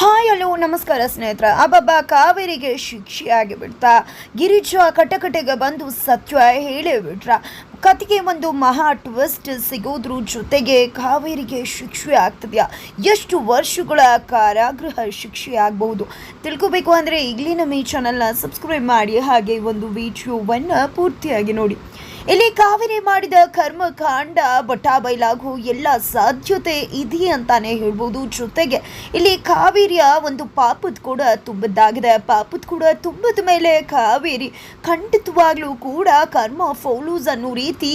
Hi hello ನಮಸ್ಕಾರ ಸ್ನೇಹಿತರ. ಅಬ್ಬಬ್ಬ ಕಾವೇರಿಗೆ ಶಿಕ್ಷೆಯಾಗಿ ಬಿಡ್ತಾ, ಗಿರಿಜಾ ಕಟಕಟೆಗೆ ಬಂದು ಸತ್ಯ ಹೇಳಿ ಬಿಟ್ರ. ಕತೆಗೆ ಒಂದು ಮಹಾ ಟ್ವಿಸ್ಟ್ ಸಿಗೋದ್ರ ಜೊತೆಗೆ ಕಾವೇರಿಗೆ ಶಿಕ್ಷೆ ಆಗ್ತದೆಯಾ? ಎಷ್ಟು ವರ್ಷಗಳ ಕಾರಾಗೃಹ ಶಿಕ್ಷೆ ಆಗಬಹುದು? ತಿಳ್ಕೋಬೇಕು ಅಂದರೆ ಈಗಲೇ ನಮ್ಮ ಈ ಚಾನಲ್ನ ಸಬ್ಸ್ಕ್ರೈಬ್ ಮಾಡಿ, ಹಾಗೆ ಒಂದು ವಿಡಿಯೋವನ್ನು ಪೂರ್ತಿಯಾಗಿ ನೋಡಿ. ಇಲ್ಲಿ ಕಾವೇರಿ ಮಾಡಿದ ಕರ್ಮಕಾಂಡ ಬಟಾ ಬಯಲಾಗು ಎಲ್ಲ ಸಾಧ್ಯತೆ ಇದೆ ಅಂತಾನೆ ಹೇಳ್ಬೋದು. ಜೊತೆಗೆ ಇಲ್ಲಿ ಕಾವೇರಿಯ ಒಂದು ಪಾಪದ ಕೂಡ ತುಂಬದ್ದಾಗಿದೆ. ಪಾಪದ ಕೂಡ ತುಂಬದ ಮೇಲೆ ಕಾವೇರಿ ಖಂಡಿತವಾಗ್ಲೂ ಕೂಡ ಕರ್ಮ ಫೌಲೂಸ್ ಅನ್ನೋ ರೀತಿ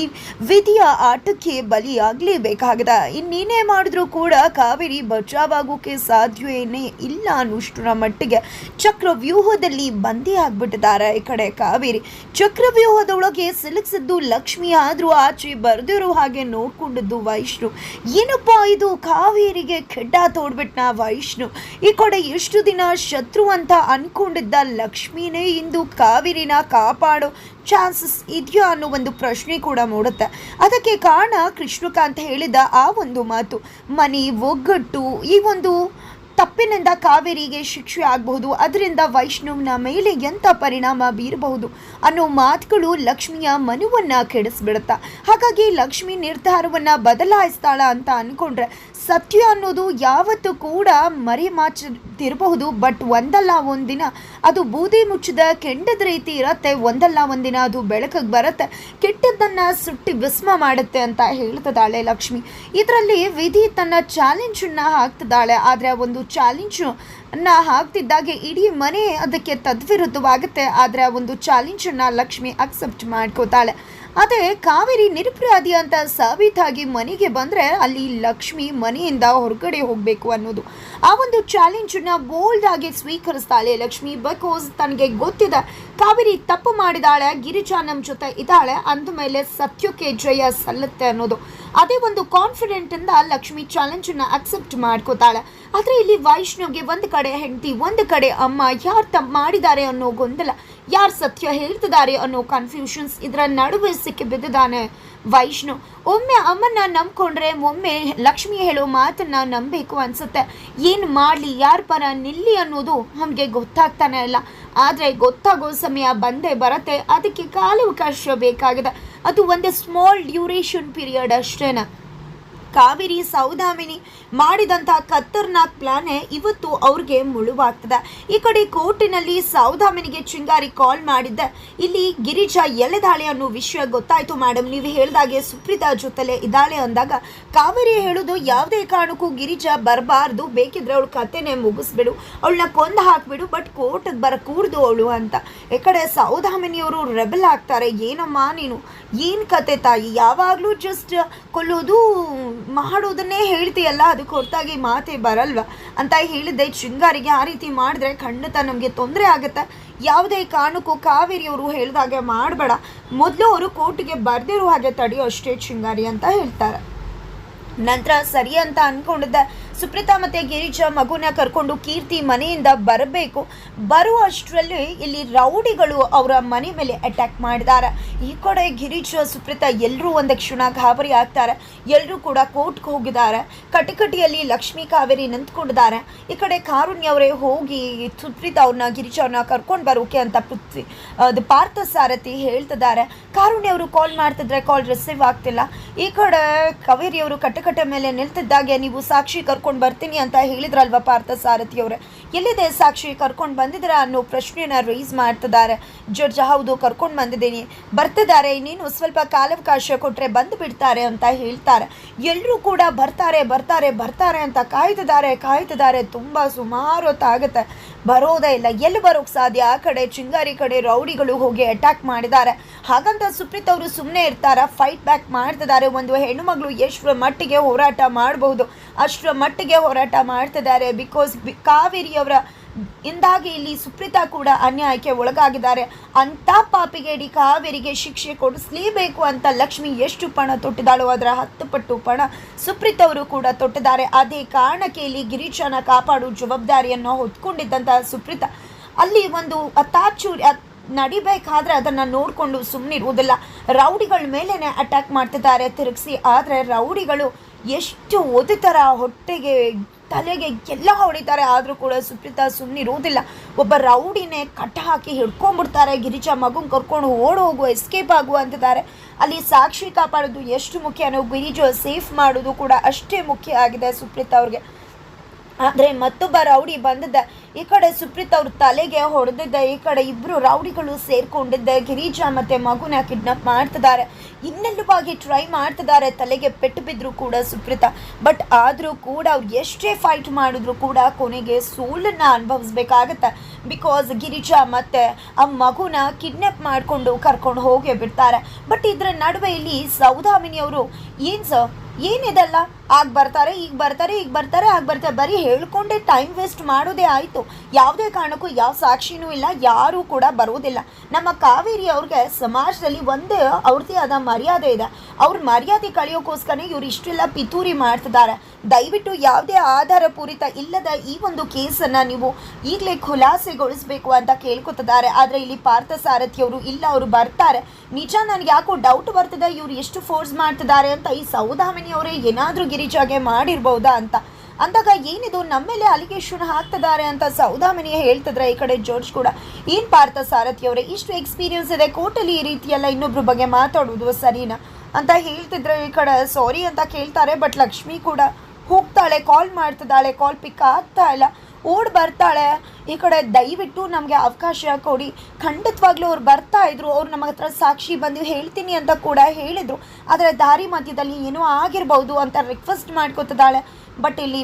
ವಿಧಿಯ ಆಟಕ್ಕೆ ಬಲಿಯಾಗಲೇಬೇಕಾಗಿದೆ. ಇನ್ನೇನೇ ಮಾಡಿದ್ರೂ ಕೂಡ ಕಾವೇರಿ ಬಚಾವಾಗೋಕೆ ಸಾಧ್ಯವೇನೇ ಇಲ್ಲ ಅನ್ನೋಷ್ಟರ ಮಟ್ಟಿಗೆ ಚಕ್ರವ್ಯೂಹದಲ್ಲಿ ಬಂದಿ ಆಗ್ಬಿಟ್ಟಿದ್ದಾರೆ ಈ ಕಡೆ ಕಾವೇರಿ. ಚಕ್ರವ್ಯೂಹದೊಳಗೆ ಸಿಲುಕಿಸಿದ್ದು ಲಕ್ಷ್ಮಿ ಆದರೂ ಆಚೆ ಬರೆದಿರೋ ಹಾಗೆ ನೋಡ್ಕೊಂಡಿದ್ದು ವೈಷ್ಣು. ಏನಪ್ಪ ಇದು? ಕಾವೇರಿಗೆ ಕೆಡ್ಡ ತೋಡ್ಬಿಟ್ನ ವೈಷ್ಣು. ಈ ಕಡೆ ಎಷ್ಟು ದಿನ ಶತ್ರು ಅಂತ ಅನ್ಕೊಂಡಿದ್ದ ಲಕ್ಷ್ಮಿನೇ ಇಂದು ಕಾವೇರಿನ ಕಾಪಾಡೋ ಚಾನ್ಸಸ್ ಇದೆಯಾ ಅನ್ನೋ ಒಂದು ಪ್ರಶ್ನೆ ಕೂಡ ಮೂಡುತ್ತೆ. ಅದಕ್ಕೆ ಕಾರಣ ಕೃಷ್ಣಕಾಂತ್ ಹೇಳಿದ ಆ ಒಂದು ಮಾತು. ಮನೆ ಒಗ್ಗಟ್ಟು ಈ ಒಂದು ತಪ್ಪಿನಿಂದ ಕಾವೇರಿಗೆ ಶಿಕ್ಷೆ ಆಗಬಹುದು. ಅದರಿಂದ ವೈಷ್ಣವ್ನ ಮೇಲೆ ಎಂಥ ಪರಿಣಾಮ ಬೀರಬಹುದು ಅನ್ನೋ ಮಾತುಗಳು ಲಕ್ಷ್ಮಿಯ ಮನವನ್ನು ಕೆಡಿಸ್ಬಿಡುತ್ತ. ಹಾಗಾಗಿ ಲಕ್ಷ್ಮಿ ನಿರ್ಧಾರವನ್ನು ಬದಲಾಯಿಸ್ತಾಳ ಅಂತ ಅನ್ಕೊಂಡ್ರೆ ಸತ್ಯ ಅನ್ನೋದು ಯಾವತ್ತೂ ಕೂಡ ಮರೆಮಾಚದಿರಬಹುದು ಬಟ್ ಒಂದಲ್ಲ ಒಂದಿನ ಅದು ಬೂದಿ ಮುಚ್ಚಿದ ಕೆಂಡದ ರೀತಿ ಇರತ್ತೆ, ಒಂದಲ್ಲ ಒಂದಿನ ಅದು ಬೆಳಕಿಗೆ ಬರುತ್ತೆ, ಕೆಟ್ಟದ್ದನ್ನು ಸುಟ್ಟಿ ವಿಸ್ಮ ಮಾಡುತ್ತೆ ಅಂತ ಹೇಳ್ತದಾಳೆ ಲಕ್ಷ್ಮಿ. ಇದರಲ್ಲಿ ವಿಧಿ ತನ್ನ ಚಾಲೆಂಜನ್ನು ಹಾಕ್ತಿದ್ದಾಳೆ ಆದರೆ ಆ ಒಂದು ಚಾಲೆಂಜು ಅನ್ನ ಹಾಕ್ತಿದ್ದಾಗೆ ಇಡೀ ಮನೆ ಅದಕ್ಕೆ ತದ್ವಿರುದ್ಧವಾಗುತ್ತೆ, ಆದರೆ ಆ ಒಂದು ಚಾಲೆಂಜನ್ನು ಲಕ್ಷ್ಮಿ ಅಕ್ಸೆಪ್ಟ್ ಮಾಡ್ಕೋತಾಳೆ. ಅದೇ ಕಾವೇರಿ ನಿರಪರಾಧಿ ಅಂತ ಸಾಬೀತಾಗಿ ಮನೆಗೆ ಬಂದರೆ ಅಲ್ಲಿ ಲಕ್ಷ್ಮಿ ಮನೆಯಿಂದ ಹೊರಗಡೆ ಹೋಗಬೇಕು ಅನ್ನೋದು. ಆ ಒಂದು ಚಾಲೆಂಜನ್ನ ಬೋಲ್ಡ್ ಆಗಿ ಸ್ವೀಕರಿಸ್ತಾಳೆ ಲಕ್ಷ್ಮಿ ಬಿಕಾಸ್ ತನಗೆ ಗೊತ್ತಿದೆ ಕಾವೇರಿ ತಪ್ಪು ಮಾಡಿದಾಳೆ, ಗಿರಿಜಾ ನಮ್ಮ ಜೊತೆ ಇದ್ದಾಳೆ, ಅಂದಮೇಲೆ ಸತ್ಯಕ್ಕೆ ಜಯ ಸಲ್ಲುತ್ತೆ ಅನ್ನೋದು. ಅದೇ ಒಂದು ಕಾನ್ಫಿಡೆಂಟಿಂದ ಲಕ್ಷ್ಮಿ ಚಾಲೆಂಜನ್ನು ಅಕ್ಸೆಪ್ಟ್ ಮಾಡ್ಕೋತಾಳೆ. ಆದರೆ ಇಲ್ಲಿ ವೈಷ್ಣವ್ಗೆ ಒಂದು ಕಡೆ ಹೆಂಡತಿ, ಒಂದು ಕಡೆ ಅಮ್ಮ, ಯಾರು ತಮ್ಮ ಮಾಡಿದ್ದಾರೆ ಅನ್ನೋ ಗೊಂದಲ, ಯಾರು ಸತ್ಯ ಹೇಳ್ತಿದ್ದಾರೆ ಅನ್ನೋ ಕನ್ಫ್ಯೂಷನ್ಸ್ ಇದರ ನಡುವೆ ಸಿಕ್ಕಿ ಬಿದ್ದಿದ್ದಾನೆ ವೈಷ್ಣು ಒಮ್ಮೆ ಅಮ್ಮನ್ನ ನಂಬ್ಕೊಂಡ್ರೆ, ಒಮ್ಮೆ ಲಕ್ಷ್ಮಿ ಹೇಳೋ ಮಾತನ್ನ ನಂಬಬೇಕು ಅನ್ಸುತ್ತೆ. ಏನು ಮಾಡಲಿ, ಯಾರ ಪರ ನಿಲ್ಲಿ ಅನ್ನೋದು ನಮಗೆ ಗೊತ್ತಾಗ್ತಾನೆ ಇಲ್ಲ. ಆದರೆ ಗೊತ್ತಾಗೋ ಸಮಯ ಬಂದೇ ಬರತ್ತೆ, ಅದಕ್ಕೆ ಕಾಲಾವಕಾಶ ಬೇಕಾಗಿದೆ. ಅದು ಒಂದು ಸ್ಮಾಲ್ ಡ್ಯೂರೇಷನ್ ಪೀರಿಯಡ್ ಅಷ್ಟೇನ? ಕಾವೇರಿ ಸೌದಾಮಿನಿ ಮಾಡಿದಂಥ ಖತರ್ನಾಕ್ ಪ್ಲಾನೇ ಇವತ್ತು ಅವ್ರಿಗೆ ಮುಳುವಾಗ್ತದೆ. ಈ ಕಡೆ ಕೋರ್ಟಿನಲ್ಲಿ ಸೌದಾಮಿನಿಗೆ ಚಿಂಗಾರಿ ಕಾಲ್ ಮಾಡಿದ್ದೆ. ಇಲ್ಲಿ ಗಿರಿಜಾ ಎಲ್ಲದಾಳೆ ಅನ್ನೋ ವಿಷಯ ಗೊತ್ತಾಯ್ತು ಮೇಡಮ್ ನೀವು ಹೇಳಿದಾಗೆ ಸುಪ್ರೀತಾ ಜೊತೆಲೆ ಇದ್ದಾಳೆ ಅಂದಾಗ ಕಾವೇರಿ ಹೇಳೋದು ಯಾವುದೇ ಕಾರಣಕ್ಕೂ ಗಿರಿಜಾ ಬರಬಾರ್ದು, ಬೇಕಿದ್ರೆ ಅವಳು ಕತೆನೆ ಮುಗಿಸ್ಬಿಡು, ಅವಳನ್ನ ಕೊಂದು ಹಾಕ್ಬಿಡು ಬಟ್ ಕೋರ್ಟಿಗೆ ಬರಕೂಡ್ದು ಅವಳು ಅಂತ. ಈ ಕಡೆ ಸೌದಾಮಿನಿಯವರು ರೆಬಲ್ ಆಗ್ತಾರೆ, ಏನಮ್ಮ ನೀನು? ಏನು ಕತೆ ತಾಯಿ? ಯಾವಾಗಲೂ ಜಸ್ಟ್ ಕೊಲ್ಲೋದು ಮಾಡೋದನ್ನೇ ಹೇಳ್ತೀಯಲ್ಲ, ಅದಕ್ಕೆ ಹೊರತಾಗಿ ಮಾತೇ ಬರಲ್ವ? ಅಂತ ಹೇಳಿದ್ದೆ. ಶೃಂಗಾರಿಗೆ ಆ ರೀತಿ ಮಾಡಿದ್ರೆ ಖಂಡಿತ ನಮಗೆ ತೊಂದರೆ ಆಗುತ್ತೆ. ಯಾವುದೇ ಕಾರಣಕ್ಕೂ ಕಾವೇರಿಯವರು ಹೇಳಿದಾಗೆ ಮಾಡಬೇಡ. ಮೊದಲು ಅವರು ಕೋರ್ಟಿಗೆ ಬರ್ದಿರೋ ಹಾಗೆ ತಡೆಯೋ ಅಷ್ಟೇ ಶೃಂಗಾರಿ ಅಂತ ಹೇಳ್ತಾರೆ. ನಂತರ ಸರಿ ಅಂತ ಅನ್ಕೊಂಡಿದ್ದೆ. ಸುಪ್ರೀತಾ ಮತ್ತೆ ಗಿರಿಜಾ ಮಗುನ ಕರ್ಕೊಂಡು ಕೀರ್ತಿ ಮನೆಯಿಂದ ಬರಬೇಕು. ಬರುವಷ್ಟರಲ್ಲಿ ಇಲ್ಲಿ ರೌಡಿಗಳು ಅವರ ಮನೆ ಮೇಲೆ ಅಟ್ಯಾಕ್ ಮಾಡಿದ್ದಾರೆ. ಈ ಕಡೆ ಗಿರಿಜಾ, ಸುಪ್ರೀತಾ ಎಲ್ಲರೂ ಒಂದು ಕ್ಷಣ ಗಾಬರಿ ಆಗ್ತಾರೆ. ಎಲ್ಲರೂ ಕೂಡ ಕೋರ್ಟ್ಗೆ ಹೋಗಿದ್ದಾರೆ. ಕಟಕಟಿಯಲ್ಲಿ ಲಕ್ಷ್ಮೀ ಕಾವೇರಿ ನಿಂತ್ಕೊಂಡಿದ್ದಾರೆ. ಈ ಕಡೆ ಕಾರುಣ್ಯ ಅವರೇ ಹೋಗಿ ಸುಪ್ರೀತಾ ಅವ್ರನ್ನ ಗಿರಿಜ ಅವ್ರನ್ನ ಕರ್ಕೊಂಡು ಬರೋಕೆ ಅಂತ ಪೃಥ್ವಿ ಅದು ಪಾರ್ಥ ಸಾರಥಿ ಹೇಳ್ತಿದ್ದಾರೆ. ಕಾರುಣ್ಯ ಅವರು ಕಾಲ್ ಮಾಡ್ತಿದ್ರೆ ಕಾಲ್ ರಿಸೀವ್ ಆಗ್ತಿಲ್ಲ. ಈ ಕಡೆ ಕಾವೇರಿ ಅವರು ಕಟ್ಟಕಟ್ಟೆ ಮೇಲೆ ನಿಲ್ತಿದ್ದಾಗೆ ನೀವು ಸಾಕ್ಷಿ ಕರ್ಕೊಂಡು ಬರ್ತೀನಿ ಅಂತ ಹೇಳಿದ್ರಲ್ವ ಪಾರ್ಥ ಸಾರಥಿ ಅವರೇ? ಎಲ್ಲಿದೆ ಸಾಕ್ಷಿ? ಕರ್ಕೊಂಡು ಬಂದಿದ್ರ ಅನ್ನೋ ಪ್ರಶ್ನೆಯನ್ನು ರೈಸ್ ಮಾಡ್ತಿದ್ದಾರೆ. ಜಡ್ಜ್, ಹೌದು, ಕರ್ಕೊಂಡು ಬಂದಿದ್ದೀನಿ. ಬರ್ತಿದ್ದಾರೆ ನೀನು ಸ್ವಲ್ಪ ಕಾಲಾವಕಾಶ ಕೊಟ್ಟರೆ ಬಂದು ಬಿಡ್ತಾರೆ ಅಂತ ಹೇಳ್ತಾರೆ. ಎಲ್ಲರೂ ಕೂಡ ಬರ್ತಾರೆ ಬರ್ತಾರೆ ಬರ್ತಾರೆ ಅಂತ ಕಾಯ್ತಿದ್ದಾರೆ ಕಾಯ್ತಿದ್ದಾರೆ. ತುಂಬ ಸುಮಾರು ಹೊತ್ತಾಗುತ್ತೆ. ಬರೋದೇ ಇಲ್ಲ. ಎಲ್ಲಿ ಬರೋಕ್ಕೆ ಸಾಧ್ಯ? ಆ ಕಡೆ ಚಿಂಗಾರಿ ಕಡೆ ರೌಡಿಗಳು ಹೋಗಿ ಅಟ್ಯಾಕ್ ಮಾಡಿದ್ದಾರೆ. ಹಾಗಂತ ಸುಪ್ರೀತ್ ಅವರು ಸುಮ್ಮನೆ ಇರ್ತಾರ? ಫೈಟ್ ಬ್ಯಾಕ್ ಮಾಡ್ತಿದ್ದಾರೆ. ಒಂದು ಹೆಣ್ಣು ಮಗಳು ಮಟ್ಟಿಗೆ ಹೋರಾಟ ಮಾಡಬಹುದು? ಅಷ್ಟರ ಮಟ್ಟಿಗೆ ಹೋರಾಟ ಮಾಡ್ತಿದ್ದಾರೆ. ಬಿಕಾಸ್ ಕಾವೇರಿಯವರ ಇಂದಾಗಿ ಇಲ್ಲಿ ಸುಪ್ರೀತಾ ಕೂಡ ಅನ್ಯಾಯಕ್ಕೆ ಒಳಗಾಗಿದ್ದಾರೆ. ಅಂಥ ಪಾಪಿಗೇಡಿ ಕಾವೇರಿಗೆ ಶಿಕ್ಷೆ ಕೊಡಿಸ್ಲೇಬೇಕು ಅಂತ ಲಕ್ಷ್ಮಿ ಎಷ್ಟು ಪಣ ತೊಟ್ಟಿದಾಳೋ ಅದರ ಹತ್ತು ಪಟ್ಟು ಪಣ ಸುಪ್ರೀತ್ ಅವರು ಕೂಡ ತೊಟ್ಟಿದ್ದಾರೆ. ಅದೇ ಕಾರಣಕ್ಕೆ ಇಲ್ಲಿ ಗಿರೀಶನ ಕಾಪಾಡು ಜವಾಬ್ದಾರಿಯನ್ನು ಹೊತ್ಕೊಂಡಿದ್ದಂತಹ ಸುಪ್ರೀತಾ ಅಲ್ಲಿ ಒಂದು ಅತಾಚು ನಡಿಬೇಕಾದ್ರೆ ಅದನ್ನು ನೋಡಿಕೊಂಡು ಸುಮ್ಮನಿರುವುದಿಲ್ಲ ರೌಡಿಗಳ ಮೇಲೇ ಅಟ್ಯಾಕ್ ಮಾಡ್ತಿದ್ದಾರೆ ತಿರುಗಿಸಿ. ಆದರೆ ರೌಡಿಗಳು ಎಷ್ಟು ಓದಿತರ ಹೊಟ್ಟೆಗೆ ತಲೆಗೆ ಎಲ್ಲ ಹೊಡಿತಾರೆ, ಆದರೂ ಕೂಡ ಸುಪ್ರೀತಾ ಸುಮ್ಮನಿರೋದಿಲ್ಲ ಒಬ್ಬ ರೌಡಿನೇ ಕಟ್ಟ ಹಾಕಿ ಹಿಡ್ಕೊಂಡ್ಬಿಡ್ತಾರೆ, ಗಿರಿಜಾ ಮಗುನ ಕರ್ಕೊಂಡು ಓಡ್ ಹೋಗುವ ಎಸ್ಕೇಪ್ ಆಗುವ ಅಂತಿದ್ದಾರೆ. ಅಲ್ಲಿ ಸಾಕ್ಷಿ ಕಾಪಾಡೋದು ಎಷ್ಟು ಮುಖ್ಯನೋ ಗಿರಿಜಾ ಸೇಫ್ ಮಾಡೋದು ಕೂಡ ಅಷ್ಟೇ ಮುಖ್ಯ ಆಗಿದೆ ಸುಪ್ರೀತಾ ಅವ್ರಿಗೆ. ಆದರೆ ಮತ್ತೊಬ್ಬ ರೌಡಿ ಬಂದಿದ್ದ. ಈ ಕಡೆ ಸುಪ್ರೀತ್ ಅವ್ರ ತಲೆಗೆ ಹೊಡೆದಿದ್ದ. ಈ ಕಡೆ ಇಬ್ರು ರೌಡಿಗಳು ಸೇರ್ಕೊಂಡಿದ್ದ. ಗಿರಿಜಾ ಮತ್ತೆ ಮಗುನ ಕಿಡ್ನಾಪ್ ಮಾಡ್ತಿದ್ದಾರೆ. ಇನ್ನೆಲ್ಲವಾಗಿ ಟ್ರೈ ಮಾಡ್ತಿದ್ದಾರೆ. ತಲೆಗೆ ಪೆಟ್ಟು ಬಿದ್ರು ಕೂಡ ಸುಪ್ರೀತ. ಬಟ್ ಆದರೂ ಕೂಡ ಅವ್ರು ಎಷ್ಟೇ ಫೈಟ್ ಮಾಡಿದ್ರು ಕೂಡ ಕೊನೆಗೆ ಸೋಲನ್ನ ಅನುಭವಿಸ್ಬೇಕಾಗತ್ತೆ. ಬಿಕಾಸ್ ಗಿರಿಜಾ ಮತ್ತೆ ಆ ಮಗುನ ಕಿಡ್ನಾಪ್ ಮಾಡಿಕೊಂಡು ಕರ್ಕೊಂಡು ಹೋಗೇ ಬಿಡ್ತಾರೆ. ಬಟ್ ಇದ್ರ ನಡುವೆ ಇಲ್ಲಿ ಸೌದಾಮಿನಿ ಅವರು ಏನು ಸರ್ ಏನಿದಲ್ಲ? ಆಗ ಬರ್ತಾರೆ, ಈಗ ಬರ್ತಾರೆ ಈಗ ಬರ್ತಾರೆ, ಆಗ ಬರ್ತಾರೆ. ಬರೀ ಹೇಳ್ಕೊಂಡೇ ಟೈಮ್ ವೇಸ್ಟ್ ಮಾಡೋದೇ ಆಯಿತು. ಯಾವುದೇ ಕಾರಣಕ್ಕೂ ಯಾವ ಸಾಕ್ಷಿನೂ ಇಲ್ಲ, ಯಾರೂ ಕೂಡ ಬರೋದಿಲ್ಲ. ನಮ್ಮ ಕಾವೇರಿ ಅವ್ರಿಗೆ ಸಮಾಜದಲ್ಲಿ ಒಂದೇ ಅವ್ರದೇ ಆದ ಮರ್ಯಾದೆ ಇದೆ. ಅವ್ರ ಮರ್ಯಾದೆ ಕಳೆಯೋಕ್ಕೋಸ್ಕರ ಇವ್ರು ಇಷ್ಟೆಲ್ಲ ಪಿತೂರಿ ಮಾಡ್ತಿದ್ದಾರೆ. ದಯವಿಟ್ಟು ಯಾವುದೇ ಆಧಾರ ಪೂರಿತ ಇಲ್ಲದ ಈ ಒಂದು ಕೇಸನ್ನು ನೀವು ಈಗಲೇ ಖುಲಾಸೆಗೊಳಿಸಬೇಕು ಅಂತ ಕೇಳ್ಕೊತಿದ್ದಾರೆ. ಆದರೆ ಇಲ್ಲಿ ಪಾರ್ಥ ಸಾರಥಿಯವರು ಇಲ್ಲ, ಅವರು ಬರ್ತಾರೆ. ನಿಜ ನನಗೆ ಯಾಕೋ ಡೌಟ್ ಬರ್ತದೆ, ಇವ್ರು ಎಷ್ಟು ಫೋರ್ಸ್ ಮಾಡ್ತಿದ್ದಾರೆ ಅಂತ ಈ ಸೌದಾಮಿನಿ ಅವರೇ ಏನಾದರೂ ಗಿರಿಜಾಗೆ ಮಾಡಿರ್ಬೋದಾ ಅಂತ. ಅಂದಾಗ ಏನಿದು, ನಮ್ಮ ಮೇಲೆ ಅಲಿಗೇಷನ್ ಹಾಕ್ತಿದ್ದಾರೆ ಅಂತ ಸೌದಾಮಿನಿ ಹೇಳ್ತಿದ್ರೆ ಈ ಕಡೆ ಜೋರ್ಜ್ ಕೂಡ. ಏನು ಪಾರ್ಥ ಸಾರಥಿ ಅವರೇ, ಇಷ್ಟು ಎಕ್ಸ್ಪೀರಿಯನ್ಸ್ ಇದೆ, ಕೋರ್ಟಲ್ಲಿ ಈ ರೀತಿಯೆಲ್ಲ ಇನ್ನೊಬ್ರ ಬಗ್ಗೆ ಮಾತಾಡೋದು ಸರಿನಾ? ಅಂತ ಹೇಳ್ತಿದ್ರೆ ಈ ಕಡೆ ಸಾರಿ ಅಂತ ಕೇಳ್ತಾರೆ ಬಟ್ ಲಕ್ಷ್ಮಿ ಕೂಡ ಹೋಗ್ತಾಳೆ ಕಾಲ್ ಮಾಡ್ತಿದ್ದಾಳೆ ಕಾಲ್ ಪಿಕ್ ಆಗ್ತಾ ಇಲ್ಲ. ಓಡ್ ಬರ್ತಾಳೆ. ಈ ಕಡೆ ದಯವಿಟ್ಟು ನಮಗೆ ಅವಕಾಶ ಕೊಡಿ. ಖಂಡಿತವಾಗ್ಲೂ ಅವ್ರು ಬರ್ತಾ ಇದ್ರು. ಅವ್ರು ನಮ್ಮ ಹತ್ರ ಸಾಕ್ಷಿ ಬಂದು ಹೇಳ್ತೀನಿ ಅಂತ ಕೂಡ ಹೇಳಿದರು. ಆದರೆ ದಾರಿ ಮಧ್ಯದಲ್ಲಿ ಏನೋ ಆಗಿರ್ಬೋದು ಅಂತ ರಿಕ್ವೆಸ್ಟ್ ಮಾಡ್ಕೊತಿದ್ದಾಳೆ. ಬಟ್ ಇಲ್ಲಿ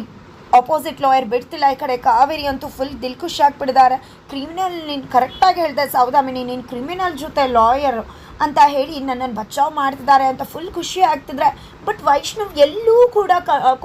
ಅಪೋಸಿಟ್ ಲಾಯರ್ ಬಿಡ್ತಿಲ್ಲ. ಈ ಕಡೆ ಕಾವೇರಿ ಅಂತೂ ಫುಲ್ ದಿಲ್ಖುಷ್ ಆಗಿಬಿಟ್ಟಿದ್ದಾರೆ. ಕ್ರಿಮಿನಲ್ ನೀನು ಕರೆಕ್ಟಾಗಿ ಹೇಳಿದೆ ಸೌದಾಮಿನಿ ನೀನು ಕ್ರಿಮಿನಲ್ ಜೊತೆ ಲಾಯರ್ ಅಂತ ಹೇಳಿ ನನ್ನನ್ನು ಬಚಾವ್ ಮಾಡ್ತಿದ್ದಾರೆ ಅಂತ ಫುಲ್ ಖುಷಿ ಆಗ್ತಿದ್ರೆ. ಬಟ್ ವೈಷ್ಣವ್ ಎಲ್ಲೂ ಕೂಡ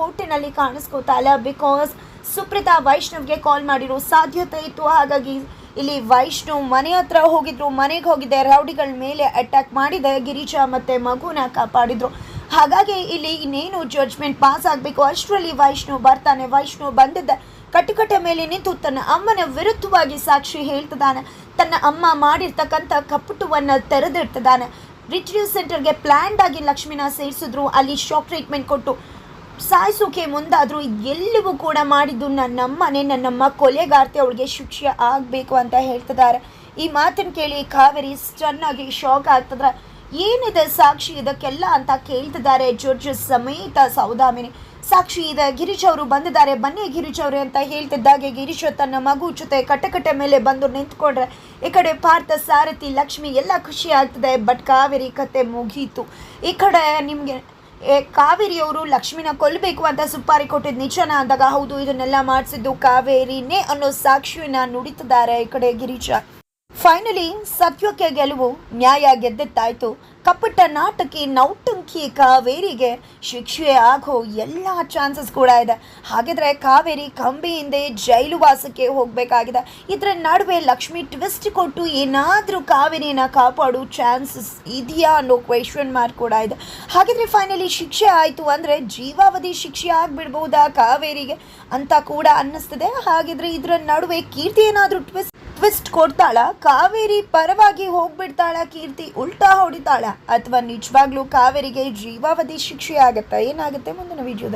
ಕೋರ್ಟಿನಲ್ಲಿ ಕಾಣಿಸ್ಕೋತಾ ಇಲ್ಲ ಬಿಕಾಸ್ ಸುಪ್ರೀತಾ ವೈಷ್ಣವ್ಗೆ ಕಾಲ್ ಮಾಡಿರೋ ಸಾಧ್ಯತೆ ಇತ್ತು. ಹಾಗಾಗಿ ಇಲ್ಲಿ ವೈಷ್ಣವ್ ಮನೆ ಹತ್ರ ಹೋಗಿದ್ರು. ಮನೆಗೆ ಹೋಗಿದ್ದೆ. ರೌಡಿಗಳ ಮೇಲೆ ಅಟ್ಯಾಕ್ ಮಾಡಿದೆ. ಗಿರಿಜಾ ಮತ್ತು ಮಗುನ ಕಾಪಾಡಿದ್ರು. ಹಾಗಾಗಿ ಇಲ್ಲಿ ಇನ್ನೇನು ಜಡ್ಜ್ಮೆಂಟ್ ಪಾಸ್ ಆಗಬೇಕು? ಅಷ್ಟರಲ್ಲಿ ವೈಷ್ಣವ್ ಬರ್ತಾನೆ. ವೈಷ್ಣವ್ ಬಂದಿದ್ದ ಕಟ್ಟುಕಟ್ಟೆ ಮೇಲೆ ನಿಂತು ತನ್ನ ಅಮ್ಮನ ವಿರುದ್ಧವಾಗಿ ಸಾಕ್ಷಿ ಹೇಳ್ತಿದ್ದಾನೆ. ತನ್ನ ಅಮ್ಮ ಮಾಡಿರ್ತಕ್ಕಂಥ ಕಪ್ಪುಟವನ್ನು ತೆರೆದಿಡ್ತಿದ್ದಾನೆ. ರಿಟ್ರೀವ್ ಸೆಂಟರ್ಗೆ ಪ್ಲ್ಯಾಂಡ್ ಆಗಿ ಲಕ್ಷ್ಮೀನ ಸೇರಿಸಿದ್ರು. ಅಲ್ಲಿ ಶಾಕ್ ಟ್ರೀಟ್ಮೆಂಟ್ ಕೊಟ್ಟು ಸಾಯಿಸೋಕೆ ಮುಂದಾದರೂ ಎಲ್ಲವೂ ಕೂಡ ಮಾಡಿದ್ದು ನನ್ನಮ್ಮನೆ ನನ್ನಮ್ಮ ಕೊಲೆಗಾರ್ತಿ ಅವಳಿಗೆ ಶಿಕ್ಷೆ ಆಗಬೇಕು ಅಂತ ಹೇಳ್ತಿದ್ದಾರೆ. ಈ ಮಾತನ್ನು ಕೇಳಿ ಕಾವೇರಿ ಚೆನ್ನಾಗಿ ಶಾಕ್ ಆಗ್ತದ್ರೆ ಏನಿದೆ ಸಾಕ್ಷಿ ಇದಕ್ಕೆಲ್ಲ ಅಂತ ಕೇಳ್ತಿದ್ದಾರೆ ಜೋರ್ಜ್ ಸಮೇತ ಸೌದಾಮಿನಿ. ಸಾಕ್ಷಿ ಇದೆ ಗಿರೀಶ್ ಅವರು ಬಂದಿದ್ದಾರೆ, ಬನ್ನಿ ಗಿರೀಶ್ ಅವರೇ ಅಂತ ಹೇಳ್ತಿದ್ದಾಗೆ ಗಿರೀಶ್ ತನ್ನ ಮಗು ಜೊತೆ ಕಟ್ಟಕಟ್ಟೆ ಮೇಲೆ ಬಂದು ನಿಂತ್ಕೊಂಡ್ರೆ ಈ ಕಡೆ ಪಾರ್ಥ, ಸಾರಥಿ, ಲಕ್ಷ್ಮಿ ಎಲ್ಲ ಖುಷಿ ಆಗ್ತದೆ, ಬಟ್ ಕಾವೇರಿ ಕತೆ ಮುಗೀತು. ಈ ಕಡೆ ನಿಮಗೆ ಕಾವೇರಿಯವರು ಲಕ್ಷ್ಮಿನ ಕೊಲ್ಲಬೇಕು ಅಂತ ಸುಪಾರಿ ಕೊಟ್ಟಿದ್ದು ನಿಜನ ಅಂದಾಗ ಹೌದು, ಇದನ್ನೆಲ್ಲ ಮಾಡಿಸಿದ್ದು ಕಾವೇರಿನೇ ಅನ್ನೋ ಸಾಕ್ಷಿಯನ್ನ ನುಡಿತಿದ್ದಾರೆ ಈ ಕಡೆ ಗಿರೀಶ. ಫೈನಲಿ ಸತ್ಯಕ್ಕೆ ಗೆಲುವು ನ್ಯಾಯ ಗೆದ್ದಿತ್ತಾಯ್ತು ಕಪಟ ನಾಟಕಿ ನೌಟಂಕಿ ಕಾವೇರಿಗೆ ಶಿಕ್ಷೆ ಆಗೋ ಎಲ್ಲ ಚಾನ್ಸಸ್ ಕೂಡ ಇದೆ. ಹಾಗಿದ್ರೆ ಕಾವೇರಿ ಕಂಬಿಯಿಂದೆ ಜೈಲು ವಾಸಕ್ಕೆ ಹೋಗಬೇಕಾಗಿದೆ. ಇದರ ನಡುವೆ ಲಕ್ಷ್ಮಿ ಟ್ವಿಸ್ಟ್ ಕೊಟ್ಟು ಏನಾದರೂ ಕಾವೇರಿನ ಕಾಪಾಡೋ ಚಾನ್ಸಸ್ ಇದೆಯಾ ಅನ್ನೋ ಕ್ವೆಶನ್ ಮಾರ್ಕ್ ಕೂಡ ಇದೆ. ಹಾಗಿದ್ರೆ ಫೈನಲಿ ಶಿಕ್ಷೆ ಆಯಿತು ಅಂದರೆ ಜೀವಾವಧಿ ಶಿಕ್ಷೆ ಆಗಿಬಿಡ್ಬೋದಾ ಕಾವೇರಿಗೆ? ಅಂತ ಕೂಡ ಅನ್ನಿಸ್ತದೆ. ಹಾಗಿದ್ರೆ ಇದರ ನಡುವೆ ಕೀರ್ತಿ ಏನಾದರೂ ಟ್ವಿಸ್ಟ್ ಟ್ವಿಸ್ಟ್ ಕೊಡ್ತಾಳ, ಕಾವೇರಿ ಪರವಾಗಿ ಹೋಗ್ಬಿಡ್ತಾಳ ಕೀರ್ತಿ, ಉಲ್ಟಾ ಹೊಡಿತಾಳ. ಅಥವಾ ನಿಜವಾಗ್ಲೂ ಕಾವೇರಿಗೆ ಜೀವಾವಧಿ ಶಿಕ್ಷೆ ಆಗತ್ತಾ ಏನಾಗುತ್ತೆ ಮುಂದಿನ ವಿಡಿಯೋದಲ್ಲಿ